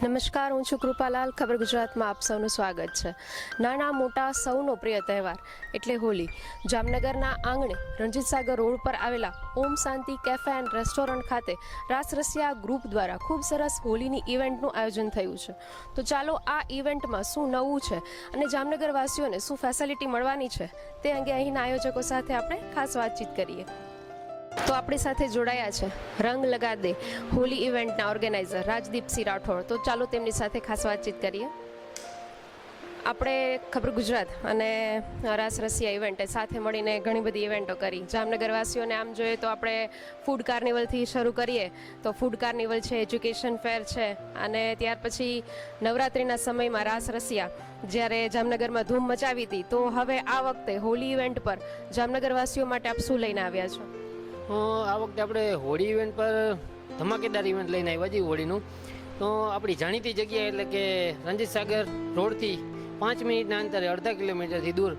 નમસ્કાર, હું છું કૃપાલાલ. ખબર ગુજરાતમાં આપ સૌનું સ્વાગત છે. નાના મોટા સૌનો પ્રિય તહેવાર એટલે હોલી. જામનગરના આંગણે રણજીત સાગર રોડ પર આવેલા Om Shanti cafe and restaurant ખાતે રાસરસિયા ગ્રુપ દ્વારા ખૂબ સરસ હોલીની ઇવેન્ટનું આયોજન થયું છે. તો ચાલો આ ઇવેન્ટમાં શું નવું છે અને જામનગર વાસીઓને શું ફેસિલિટી મળવાની છે તે અંગે અહીંના આયોજકો સાથે આપણે ખાસ વાતચીત કરીએ. તો આપણી સાથે જોડાયા છે. રંગ લગા દે. હોલી ઇવેન્ટના ઓર્ગેનાઇઝર રાજદીપસિંહ રાઠોડ. તો ચાલો તેમની સાથે ખાસ વાતચીત કરીએ. આપણે ખબર ગુજરાત અને રાસ રસિયા ઇવેન્ટે સાથે મળીને ઘણી બધી ઇવેન્ટો કરી. જામનગરવાસીઓને આમ જોઈએ તો આપણે ફૂડ કાર્નિવલથી શરૂ કરીએ તો ફૂડ કાર્નિવલ છે, એજ્યુકેશન ફેર છે અને ત્યાર પછી નવરાત્રિના સમયમાં રાસ રસિયા. જ્યારે જામનગરમાં ધૂમ મચાવી હતી, તો હવે આ વખતે હોલી ઇવેન્ટ પર જામનગરવાસીઓ માટે આપ શું લઈને આવ્યા છો? આ વખતે આપણે હોળી ઇવેન્ટ પર ધમાકેદાર ઇવેન્ટ લઈને આવ્યા છીએ હોળીનું. તો આપણી જાણીતી જગ્યા એટલે કે રણજીત સાગર રોડથી પાંચ મિનિટના અંતરે અડધા કિલોમીટરથી દૂર.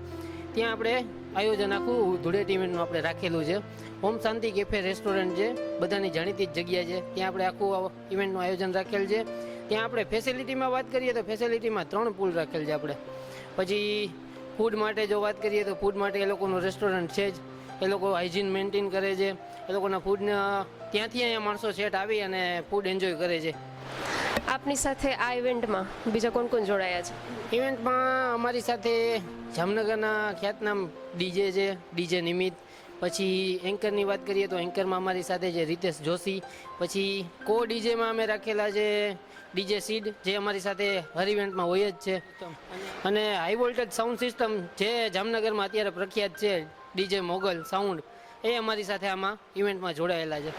ત્યાં આપણે આયોજન આખું ધૂળેટ ઇવેન્ટનું આપણે રાખેલું છે. ઓમ શાંતિ કેફે રેસ્ટોરન્ટ છે, બધાની જાણીતી જ જગ્યા છે. ત્યાં આપણે આખું ઇવેન્ટનું આયોજન રાખેલ છે. ત્યાં આપણે ફેસિલિટીમાં વાત કરીએ તો ફેસિલિટીમાં ત્રણ પુલ રાખેલ છે આપણે. પછી ફૂડ માટે જો વાત કરીએ તો ફૂડ માટે એ લોકોનું રેસ્ટોરન્ટ છે જ. એ લોકો હાઇજીન મેન્ટેન કરે છે. એ લોકોના ફૂડના ત્યાંથી અહીંયા માણસો સેટ આવી અને ફૂડ એન્જોય કરે છે. આપની સાથે આ ઇવેન્ટમાં બીજા કોણ કોણ જોડાયા છે? ઇવેન્ટમાં અમારી સાથે જામનગરના ખ્યાતનામ ડીજે છે ડીજે નિમિત પછી એન્કરની વાત કરીએ તો એન્કરમાં અમારી સાથે છે રીતેશ જોશી પછી કો ડીજેમાં અમે રાખેલા છે ડીજે સીડ જે અમારી સાથે હર ઇવેન્ટમાં હોય જ છે. અને હાઈ વોલ્ટેજ સાઉન્ડ સિસ્ટમ જે જામનગરમાં અત્યારે પ્રખ્યાત છે ડીજે મોગલ સાઉન્ડ એ અમારી સાથે આમાં ઇવેન્ટમાં જોડાયેલા છે.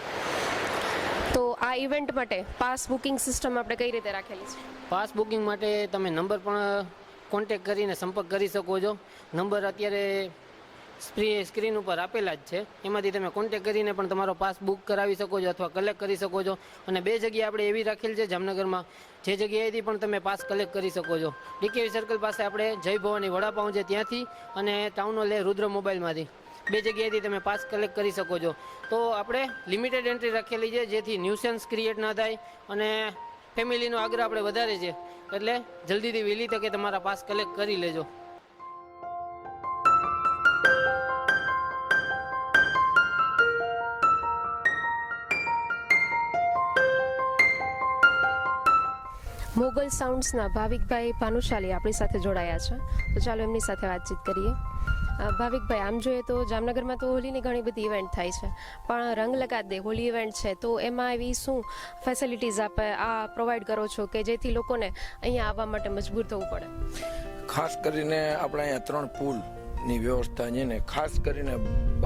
તો આ ઇવેન્ટ માટે પાસ બુકિંગ સિસ્ટમ આપણે કઈ રીતે રાખેલી છે? પાસ બુકિંગ માટે તમે નંબર પણ કોન્ટેક કરીને સંપર્ક કરી શકો છો. નંબર અત્યારે સ્ક્રીન ઉપર આપેલા જ છે. એમાંથી તમે કોન્ટેક કરીને પણ તમારો પાસ બુક કરાવી શકો છો અથવા કલેક્ટ કરી શકો છો. અને બે જગ્યાએ આપણે એવી રાખેલ છે જામનગરમાં, જે જગ્યાએથી પણ તમે પાસ કલેક્ટ કરી શકો છો. ડીકેવી સર્કલ પાસે આપણે જય ભવાની વડાપાઉં છે ત્યાંથી અને ટાઉનનો લે રુદ્ર મોબાઈલમાંથી બે જગ્યાએથી તમે પાસ કલેક્ટ કરી શકો છો. તો આપણે લિમિટેડ એન્ટ્રી રાખેલી છે, જેથી ન્યુસન્સ ક્રિએટ ના થાય અને ફેમિલીનો આગ્રહ આપણે વધારે છે. એટલે જલ્દીથી વહેલી તકે તમારા પાસ કલેક્ટ કરી લેજો. મોગલ સાઉન્ડ્સના ભાવિકભાઈ ભાનુશાલી આપણી સાથે જોડાયા છે. તો ચાલો એમની સાથે વાતચીત કરીએ. ભાવિકભાઈ, આમ જોઈએ તો જામનગરમાં તો હોલીની ઘણી બધી ઇવેન્ટ થાય છે. પણ રંગ લગાડ દે હોલી ઇવેન્ટ છે, તો એમાં એવી શું ફેસિલિટીઝ આપે, આ પ્રોવાઈડ કરો છો કે જેથી લોકોને અહીંયા આવવા માટે મજબૂર થવું પડે? ખાસ કરીને આપણે અહીંયા ત્રણ પુલની વ્યવસ્થા છે ને, ખાસ કરીને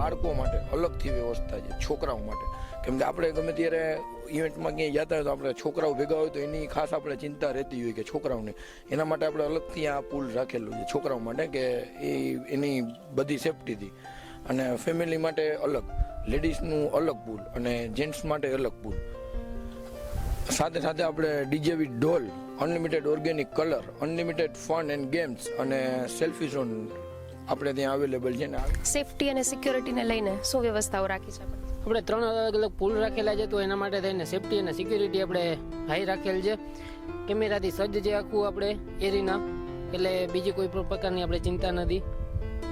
બાળકો માટે અલગથી વ્યવસ્થા છે, છોકરાઓ માટે. કેમ કે આપણે ગમે ત્યારે ઇવેન્ટમાં ક્યાંય જતા હોય તો આપણે છોકરાઓ ભેગા હોય તો એની ખાસ આપણે ચિંતા રહેતી હોય કે છોકરાઓને. એના માટે આપણે અલગથી આ પુલ રાખેલું છે છોકરાઓ માટે કે એ એની બધી સેફટીથી અને ફેમિલી માટે અલગ લેડીઝનું અલગ પુલ અને જેન્ટ્સ માટે અલગ પુલ. સાથે સાથે આપણે DJ with Dole unlimited organic colour unlimited fun and games અને સેલ્ફી ઝોન આપણે ત્યાં અવેલેબલ છે ને. સેફટી અને સિક્યોરિટીને લઈને શું વ્યવસ્થાઓ રાખી છે આપણે ત્રણ અલગ અલગ પુલ રાખેલા છે તો એના માટે થઈને સેફટી અને સિક્યુરિટી આપણે હાઈ રાખેલ છે. કેમેરાથી સજ્જ છે આખું આપણે એરીના એટલે બીજી કોઈ પણ પ્રકારની આપણે ચિંતા નથી.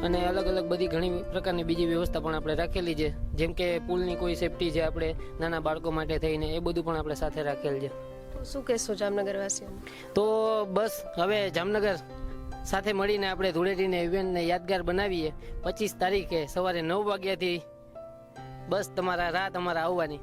અને અલગ અલગ બધી ઘણી પ્રકારની બીજી વ્યવસ્થા પણ આપણે રાખેલી છે. જેમ કે પુલની કોઈ સેફટી છે આપણે નાના બાળકો માટે થઈને એ બધું પણ આપણે સાથે રાખેલ છે. શું કહેશો જામનગર વાસીઓને તો બસ હવે જામનગર સાથે મળીને આપણે ધૂળેટીને ઇવેન્ટને યાદગાર બનાવીએ. પચીસ તારીખે સવારે નવ વાગ્યાથી બસ તમારા રાહ તમારા આવવાની.